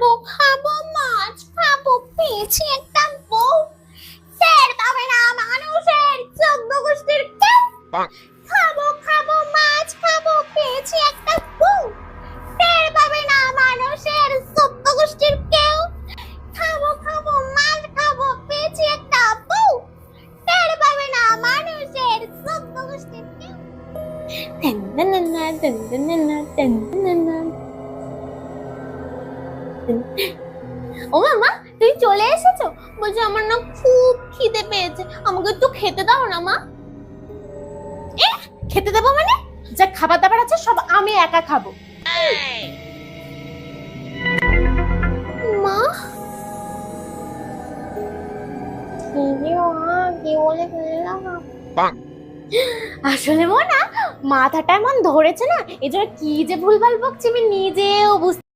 খাব খাব মাছ খাব পেয়েছি একটা বউ টের পাবে না মানুষের চোদ্দ গোষ্ঠীর কেউ খাব খাব মাছ খাব পেয়েছি একটা বউ টের পাবে না মানুষের চোদ্দ গোষ্ঠীর কেউ খাব খাব মাছ খাব পেয়েছি একটা বউ টের পাবে না মানুষের চোদ্দ গোষ্ঠীর কেউ তেন-তেন-তেন-না, তেন-তেন-তেন-না, তেন-তেন-তেন-না। ও তুই চলে এসেছ? বলছি আমার না খুব খিদে পেয়েছে। আমাকে একটু খেতে দাও না মা। এ খেতে দেবো মানে? যা খাবার দাবার আছে সব আমি একা খাব। মা? মা কি বলে ফেললাম আসলে মো না মাথাটা এমন ধরেছে না এজন্য কি যে ভুলভাল বকছি আমি নিজেও বুঝতে